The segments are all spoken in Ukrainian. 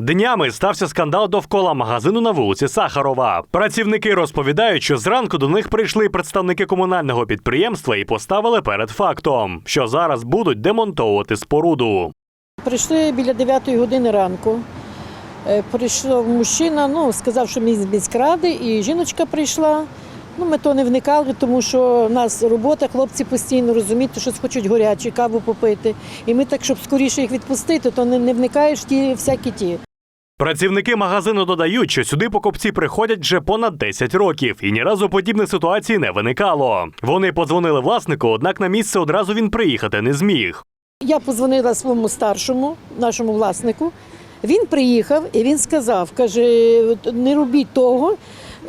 Днями стався скандал довкола магазину на вулиці Сахарова. Працівники розповідають, що зранку до них прийшли представники комунального підприємства і поставили перед фактом, що зараз будуть демонтовувати споруду. Прийшли біля 9 години ранку. Е, Прийшов мужчина, ну, сказав, що мій з міськради, і жіночка прийшла. Ну, ми то не вникали, тому що в нас робота, хлопці постійно розуміють, щось хочуть горячі, каву попити. І ми так, щоб скоріше їх відпустити, то не, не вникаєш ті всякі ті. Працівники магазину додають, що сюди покупці приходять вже понад 10 років, і ні разу подібних ситуацій не виникало. Вони подзвонили власнику, однак на місце одразу він приїхати не зміг. Я позвонила своєму старшому, нашому власнику. Він приїхав і він сказав: каже, не робіть того.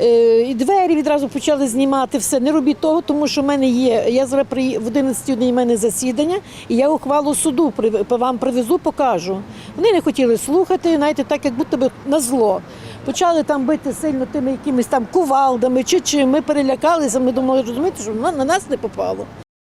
Е, І двері відразу почали знімати все. Не робіть того, тому що в мене є. Я зараз при в 11 дні в мене засідання, і я ухвалу суду вам привезу, покажу. Вони не хотіли слухати, знаєте, так як будто би на зло. Почали там бити сильно тими якимись там кувалдами чи чим. Ми перелякалися. Ми думали, розумієте, що на на нас не попало.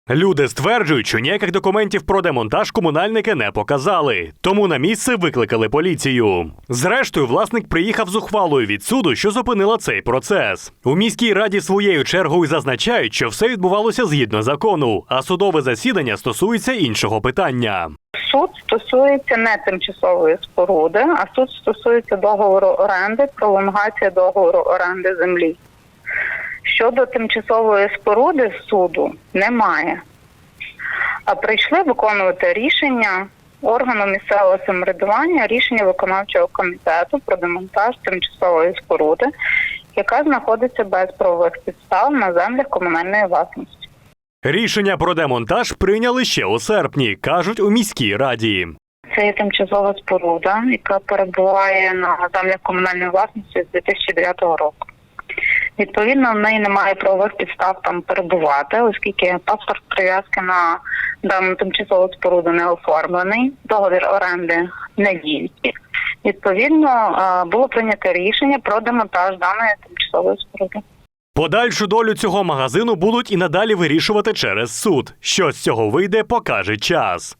Люди стверджують, що ніяких документів про демонтаж комунальники не показали, тому на місце викликали поліцію. Зрештою, власник приїхав з ухвалою від суду, що зупинила цей процес. У міській раді своєю чергою зазначають, що все відбувалося згідно закону, а судове засідання стосується іншого питання. Суд стосується не тимчасової споруди, а суд стосується договору оренди, пролонгація договору оренди землі. Щодо тимчасової споруди суду немає. А прийшли виконувати рішення органу місцевого самоврядування, рішення виконавчого комітету про демонтаж тимчасової споруди, яка знаходиться без правових підстав на землях комунальної власності. Рішення про демонтаж прийняли ще у серпні, кажуть у міській раді. Це є тимчасова споруда, яка перебуває на землях комунальної власності з 2009 року. Відповідно, в неї немає правових підстав там перебувати, оскільки паспорт прив'язки на дану тимчасову споруду не оформлений, договір оренди не діє. Відповідно, е, було прийнято рішення про демонтаж даної тимчасової споруди. Подальшу долю цього магазину будуть і надалі вирішувати через суд. Що з цього вийде, покаже час.